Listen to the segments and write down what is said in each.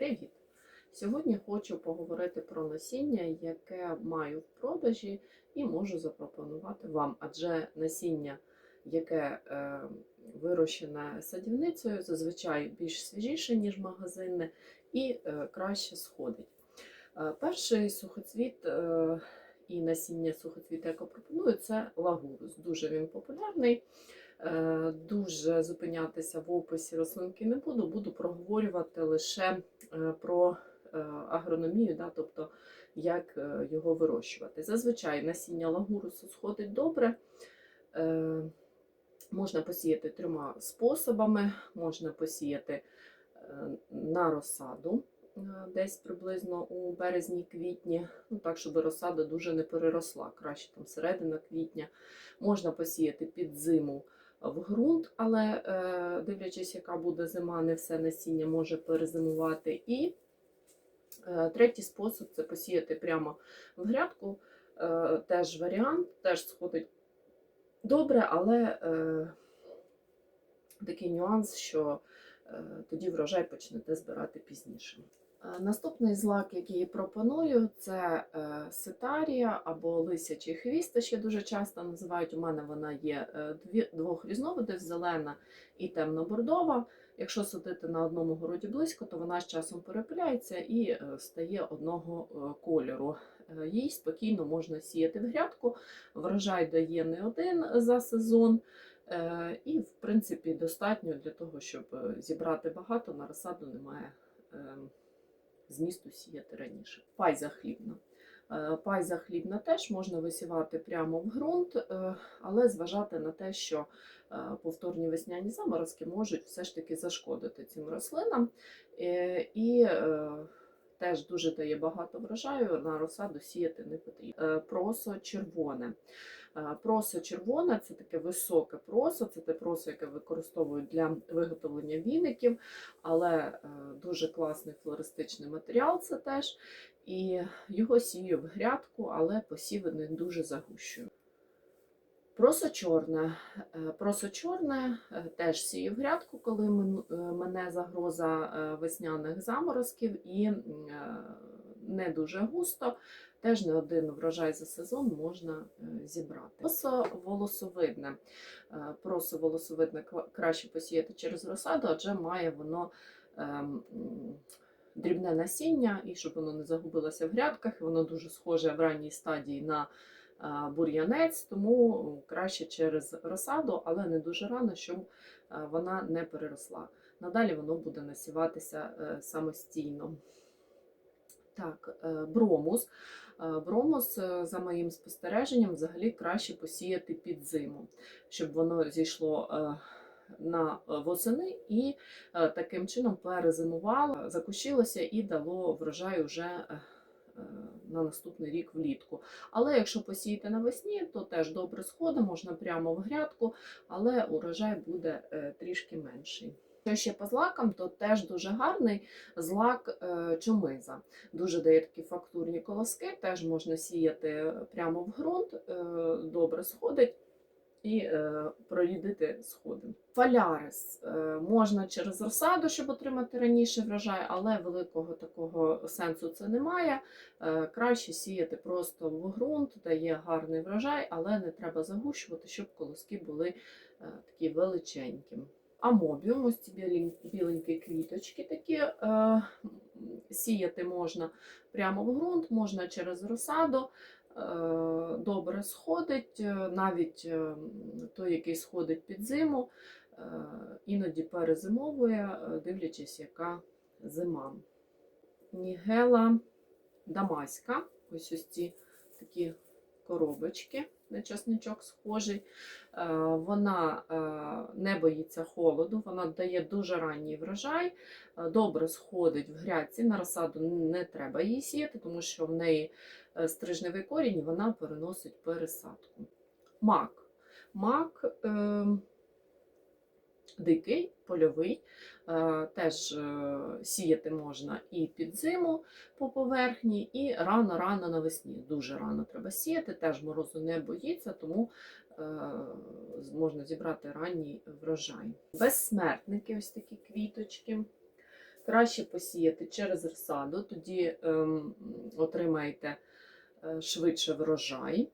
Привіт! Сьогодні хочу поговорити про насіння, яке маю в продажі і можу запропонувати вам, адже насіння, яке е, вирощене садівницею, зазвичай більш свіжіше, ніж магазинне, і е, краще сходить. Е, перший сухоцвіт е, і насіння сухоцвіта, яке пропоную, це лагурус. Дуже він популярний. Е, Дуже зупинятися в описі рослинки не буду, буду проговорювати лише е, про е, агрономію, да, тобто як його вирощувати. Зазвичай насіння лагурусу сходить добре. Можна посіяти трьома способами. Можна посіяти на розсаду десь приблизно у березні-квітні, ну так, щоб розсада дуже не переросла, краще там середина квітня. Можна посіяти під зиму в ґрунт, але е, дивлячись, яка буде зима, не все насіння може перезимувати. І е, третій спосіб це посіяти прямо в грядку. Е, теж варіант, теж сходить добре, але такий нюанс, що тоді врожай почнете збирати пізніше. Е, Наступний злак, який пропоную, це е, ситарія або лисячий хвіст, ще дуже часто називають. У мене вона є е, двох різновидів: зелена і темно-бордова. Якщо садити на одному городі близько, то вона з часом перепиляється і стає одного кольору. Їй спокійно можна сіяти в грядку. Врожай дає не один за сезон. І, в принципі, достатньо для того, щоб зібрати багато, на розсаду немає е, змісту сіяти раніше. Пайза хлібна. Е, Пайза хлібна теж можна висівати прямо в ґрунт, е, але зважати на те, що е, повторні весняні заморозки можуть все ж таки зашкодити цим рослинам. І теж дуже дає багато врожаю, на розсаду сіяти не потрібно. Е, Просо червоне. Е, Просо червоне це таке високе просо, це те просо, яке використовують для виготовлення віників, але е, дуже класний флористичний матеріал це теж. І його сію в грядку, але посіви не дуже загущую. Просо чорне. Е, Просо чорне е, теж сію в грядку, коли е, мене загроза весняних заморозків і не дуже густо. Теж не один врожай за сезон можна зібрати. Просо волосовидне. Просо волосовидне краще посіяти через розсаду, адже має воно ем, дрібне насіння, і щоб воно не загубилося в грядках, воно дуже схоже в ранній стадії на бур'янець, тому краще через розсаду, але не дуже рано, щоб вона не переросла. Надалі воно буде насіватися е, самостійно. Так, е, бромус. Е, Бромус, е, за моїм спостереженням, взагалі краще посіяти під зиму, щоб воно зійшло е, на е, восени і е, таким чином перезимувало, закущилося і дало врожай уже е, е, на наступний рік влітку. Але якщо посіяти навесні, то теж добре сходить, можна прямо в грядку, але урожай буде е, трішки менший. Що ще по злакам, то теж дуже гарний злак е, чомиза. Дуже дає такі фактурні колоски, теж можна сіяти прямо в ґрунт, е, добре сходить і е, прорідити сходи. Фалярис е, можна через розсаду, щоб отримати раніше врожай, але великого такого сенсу це немає. Е, краще сіяти просто в ґрунт, дає гарний врожай, але не треба загущувати, щоб колоски були такі величенькі. Амобіум, ось ці біленькі квіточки такі е, сіяти можна прямо в ґрунт, можна через розсаду. Е, добре сходить, е, навіть е, той, який сходить під зиму, іноді перезимовує, дивлячись, яка зима. Нігела дамаська, ось ось ці такі коробочки часничок схожий. Е, Вона е, не боїться холоду, вона дає дуже ранній врожай, е, добре сходить в грядці. На розсаду не треба її сіяти, тому що в неї стрижневий корінь, вона переносить пересадку. Мак. Мак е, дикий, польовий, е, теж е, сіяти можна і під зиму по поверхні, і рано-рано навесні. Дуже рано треба сіяти, теж морозу не боїться, тому е, можна зібрати ранній врожай. Безсмертники, ось такі квіточки. Краще посіяти через розсаду, тоді ем, отримаєте швидше врожай.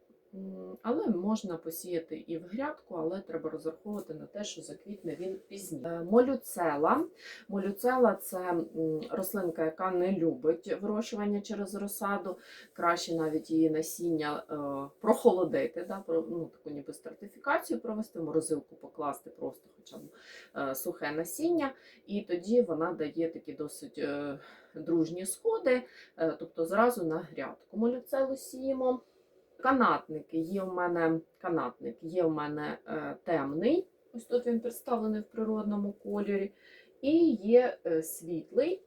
Але можна посіяти і в грядку, але треба розраховувати на те, що заквітне він пізніше. Е, Молюцела. Молюцела це рослинка, яка не любить вирощування через розсаду. Краще навіть її насіння е, прохолодити, да, ну, таку ніби стратифікацію провести, морозилку покласти просто хоча б е, сухе насіння, і тоді вона дає такі досить дружні сходи, тобто зразу на грядку. Молюцелу сіємо. Канатники є у мене канатник, є у мене е, темний. Ось тут він представлений в природному кольорі. І є е, світлий.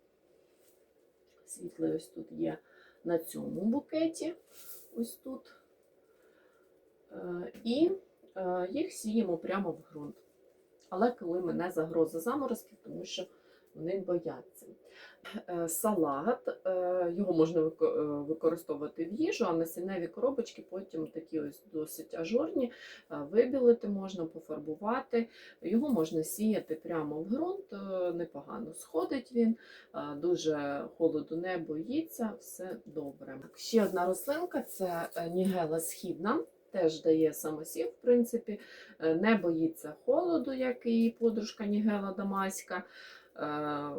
Світлий ось тут є на цьому букеті. Ось тут. Е, і їх сіємо прямо в ґрунт. Але коли мене загроза заморозків, тому що вони бояться. Е, Салат, е, його можна е, використовувати в їжу, а насінневі коробочки потім такі ось досить ажурні, вибілити можна, пофарбувати. Його можна сіяти прямо в ґрунт, непогано сходить він, дуже холоду не боїться, все добре. Ще одна рослинка це нігела східна. Теж дає самосів, в принципі, не боїться холоду, як і подружка Нігела Дамаська. Е,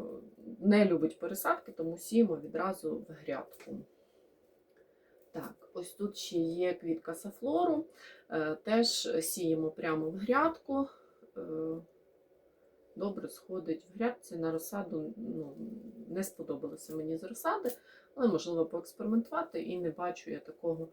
Не любить пересадки, тому сіємо відразу в грядку. Так, ось тут ще є квітка сафлору. Е, Теж сіємо прямо в грядку. Е, Добре сходить в грядці на розсаду. Ну, не сподобалося мені з розсади, але можливо поекспериментувати і не бачу я такого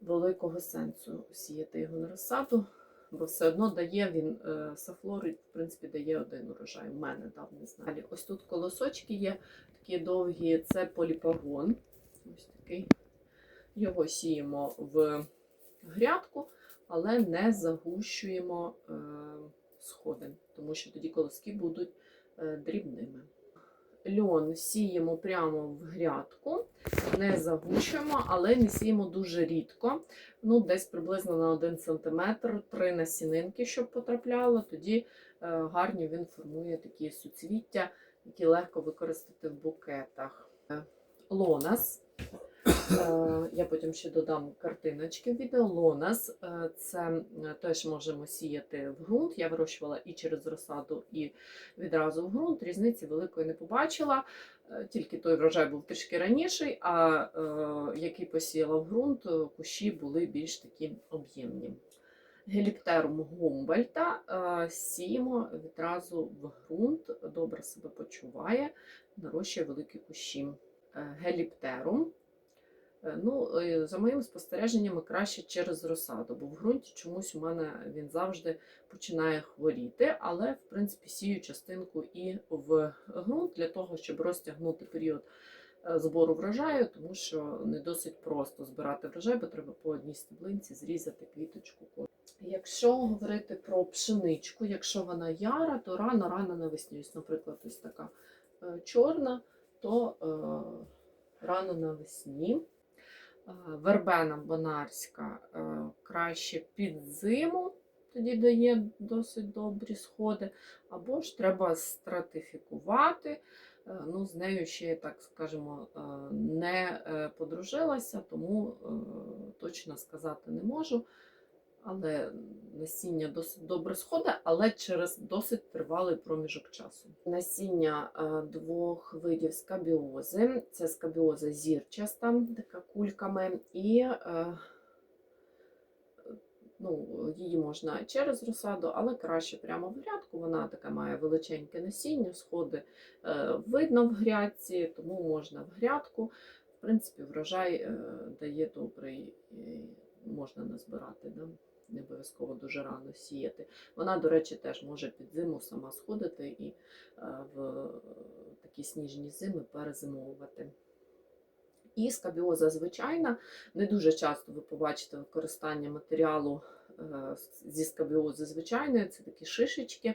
великого сенсу сіяти його на розсаду, бо все одно дає він е, сафлор, в принципі, дає один урожай. У мене дав не знаю. Ось тут колосочки є такі довгі, це поліпагон. Ось такий. Його сіємо в грядку, але не загущуємо е, сходи, тому що тоді колоски будуть е, дрібними. Льон сіємо прямо в грядку, не загущуємо, але не сіємо дуже рідко. Ну, десь приблизно на 1 см, 3 насінинки, щоб потрапляло. Тоді е, гарні він формує такі суцвіття, які легко використати в букетах. Е, Лонас. Е, Я потім ще додам картиночки відео. Лонас е, це е, теж можемо сіяти в ґрунт. Я вирощувала і через розсаду, і відразу в ґрунт. Різниці великої не побачила. Тільки той врожай був трішки раніший, а який посіяла в ґрунт, кущі були більш такі об'ємні. Геліптерум гумбольта е, сіємо відразу в ґрунт, добре себе почуває, нарощує великі кущі. Геліптерум. Е, Ну, е, за моїми спостереженнями, краще через розсаду, бо в ґрунті чомусь у мене він завжди починає хворіти, але в принципі сію частинку і в ґрунт для того, щоб розтягнути період е, збору врожаю, тому що не досить просто збирати врожай, бо треба по одній стеблинці зрізати квіточку. Якщо говорити про пшеничку, якщо вона яра, то рано рано навесні. Наприклад, ось така чорна, то е, рано навесні. Е, Вербена бонарська е, краще під зиму, тоді дає досить добрі сходи. Або ж треба стратифікувати. Е, Ну, з нею ще, так скажемо, не подружилася, тому точно сказати не можу. Але насіння досить добре сходить, але через досить тривалий проміжок часу. Насіння е, двох видів скабіози. Це скабіоза зірчаста, така кульками, і е, ну, її можна через розсаду, але краще прямо в грядку. Вона така має величеньке насіння, сходи е, видно в грядці, тому можна в грядку. В принципі, врожай дає добрий, можна назбирати. Да? Не обов'язково дуже рано сіяти. Вона, до речі, теж може під зиму сама сходити і е, в такі сніжні зими перезимовувати. І скабіоза звичайна. Не дуже часто ви побачите використання матеріалу е, зі скабіози звичайної, це такі шишечки.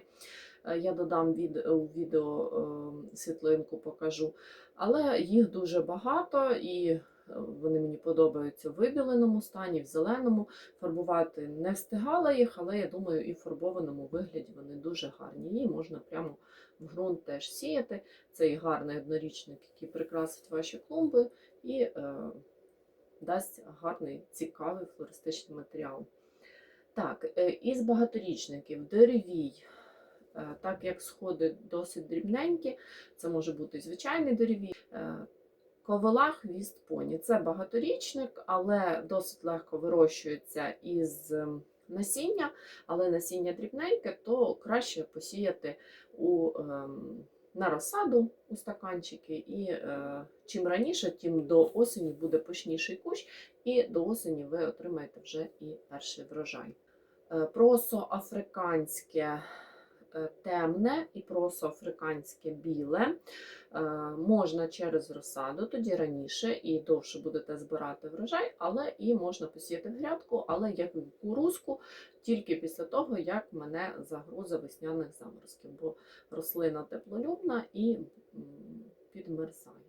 Е, Я додам від, у відео світлинку покажу. Але їх дуже багато і вони мені подобаються в вибіленому стані, в зеленому. Фарбувати не встигала їх, але я думаю, і в фарбованому вигляді вони дуже гарні. Її можна прямо в ґрунт теж сіяти. Це і гарний однорічник, який прикрасить ваші клумби і е, дасть гарний, цікавий флористичний матеріал. Так, е, із багаторічників деревій, е, так як сходи досить дрібненькі, це може бути звичайний деревій. Е, Ковила хвіст поні. Це багаторічник, але досить легко вирощується із ем, насіння, але насіння дрібненьке, то краще посіяти у, ем, на розсаду у стаканчики. І е, чим раніше, тим до осені буде пишніший кущ, і до осені ви отримаєте вже і перший врожай. Е, Просо африканське е, темне і просто африканське біле. Е, Можна через розсаду, тоді раніше і довше будете збирати врожай, але і можна посіяти в грядку, але як і кукурузку, тільки після того, як мене загроза весняних заморозків, бо рослина теплолюбна і підмерзає.